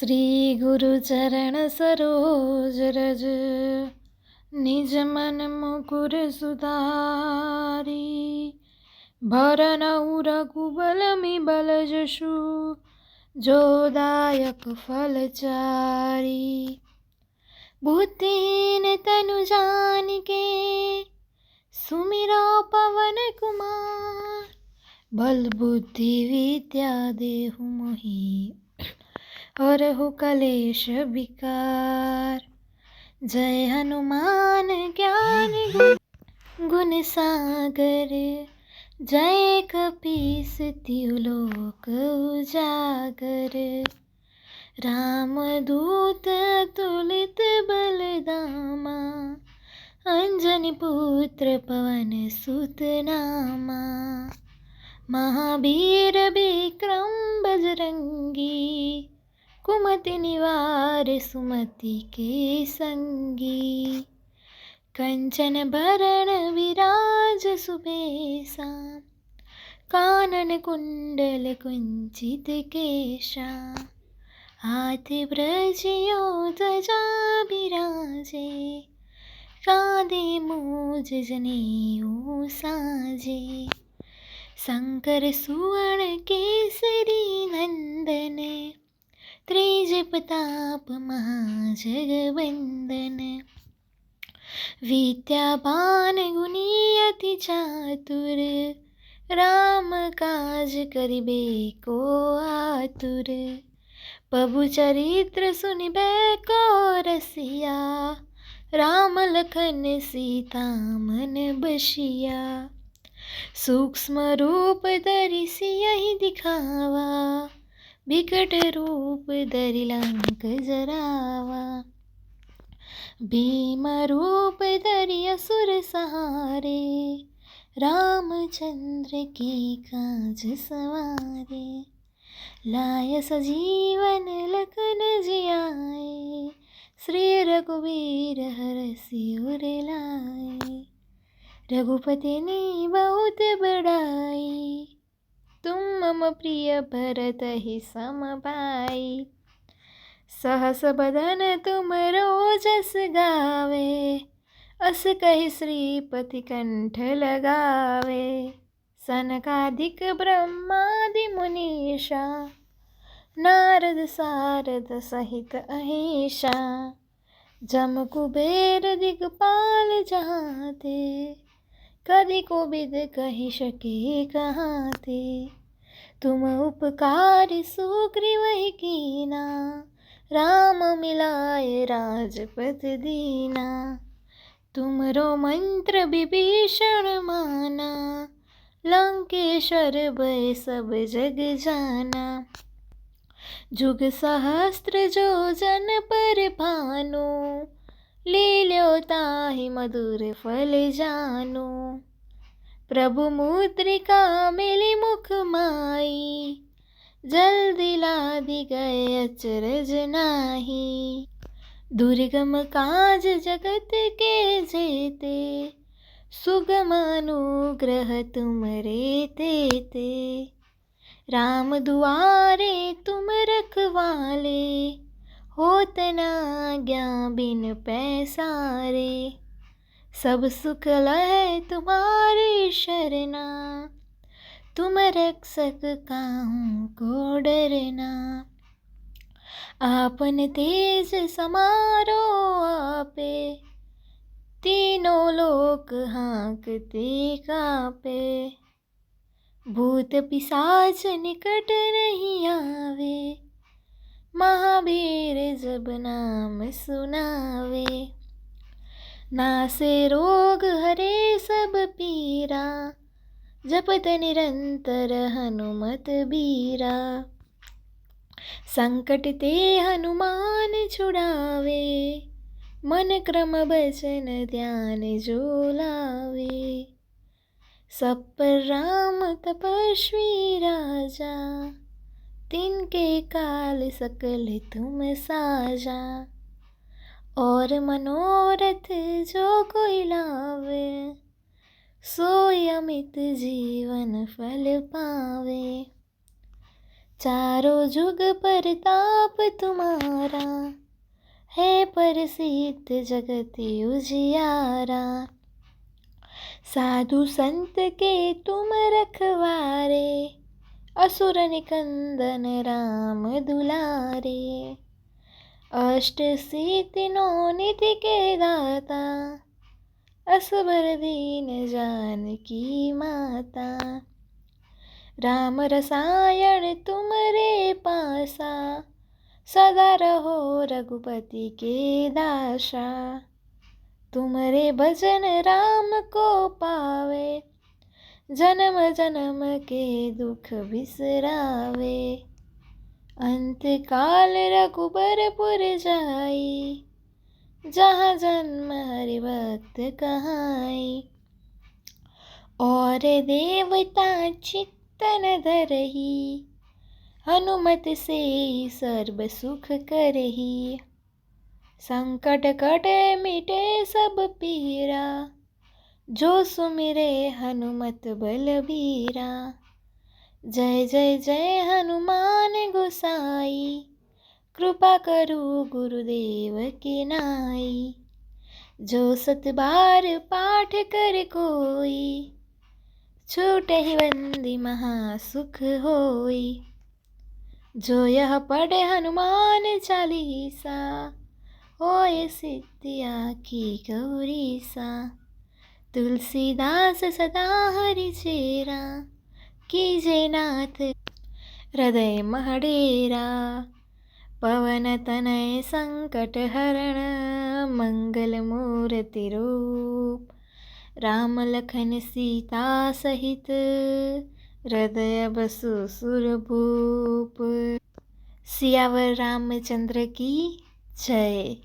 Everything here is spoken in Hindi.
श्री गुरु चरण सरोज रज, निज मन मुकुर सुधारी। भरन रघुबल मि बल जशु जोदायक फल चारी। बुद्धिन तनु जान के सुमिरो पवन कुमार। बल बुद्धि विद्या देहु मोहि મોહી हरहु कलेश विकार। जय हनुमान ज्ञान गुण सागर। जय कपीस त्युलोक उजागर। राम दूत तुलित बलदामा, अंजनी पुत्र पवन सुत नामा महावीर विक्रम बजरंगी कुमति निवार सुमति के सङ्गी कञ्चन भरण विराज सुबेसा कानन कुण्डल कुञ्चित केशा हातिव्रजयो जा विराजे। कादे मोजनी साजे। शङ्कर सुवर्ण केसरी नन्दन प्रताप महाजगवंदन। विद्यावान गुणी अति चातुर, राम काज करिबे को आतुर। प्रभु चरित्र सुनिबे को रसिया, राम लखन सीता मन बसिया। सूक्ष्म रूप धरि सियहि दिखावा। बिकट रूप धरि लंक जरावा। भीम रूप धरि असुर सहारे, रामचंद्र की काज सवारे। लाय सजीवन लखन जियाए, श्री रघुवीर हर सिर लाए। रघुपति ने बहुत बड़ाई तुम मम प्रिय भरत ही सम भाई सहस बदन तुम रोजस गावे, अस कही श्रीपति कंठ लगावे। सनकाधिक ब्रह्मादि मुनीषा, नारद सारद सहित अहिषा, जम कुबेर दिगपाल जहाते कदी को बिद कही सके कहाँ थे? तुम उपकार सुग्रीव कीना, राम मिलाए राजपथ दीना। तुमरो मंत्र विभीषण माना, लंकेश्वर भय सब जग जाना। जुग सहस्त्र जो जन पर भानु ले लो ताहि मधुर फल जानो। प्रभु मुद्रिका मिली मुख माई, जल्दी लादी गए अचरज नाही। दुर्गम काज जगत के जेते सुगम अनुग्रह तुम रे ते राम दुआरे तुम रखवाले होत ना बिन पैसारे सब सुख लय तुम्हारे शरणा। तुम रक्षक काहूँ को डरना। आपन तेज समारो आपे। तीनों लोक हाँकते कापे। भूत पिशाच निकट नहीं आवे। महावीर जब नाम सुनावे नासे रोग हरे सब पीरा, जपत निरंतर हनुमत बीरा। संकट ते हनुमान छुड़ावे, मन क्रम बचन ध्यान जो लावे सब राम तपस्वी राजा तिनके काल सकल तुम साजा। और मनोरथ जो कोई लावे सोय अमित जीवन फल पावे। चारों जुग परताप तुम्हारा, है प्रसिद्ध जगत उजियारा। साधु संत के तुम रखवारे असुर निकंदन राम दुलारे। अष्ट सिद्धि नो निधि के दाता असबर दीन जान की माता। राम रसायन तुम रे पासा, सदा रहो रघुपति के दासा। तुमरे भजन राम को पावे जन्म जन्म के दुख बिसरावे। अंत काल रघुबरपुर जाई, जहाँ जन्म हरि भक्त कहाई। और देवता चित्तन धरही, हनुमत से सर्व सुख करही। संकट कटे मिटे सब पीरा जो सुमिरे हनुमत बलबीरा। जय जय जय हनुमान गोसाई, कृपा करू गुरुदेव के नाई। जो सत बार पाठ कर कोई, छूट ही बंदी महासुख होई। जो यह पढ़े हनुमान चालीसा, होए सिद्धिया की गौरी सा तुलसीदास सदा हरि चेरा कीजे नाथ हृदय महडेरा पवन तनय संकट हरण मंगल मूर्ति रूप राम लखन सीता सहित हृदय बसु सुरभूप सियावर रामचंद्र की जय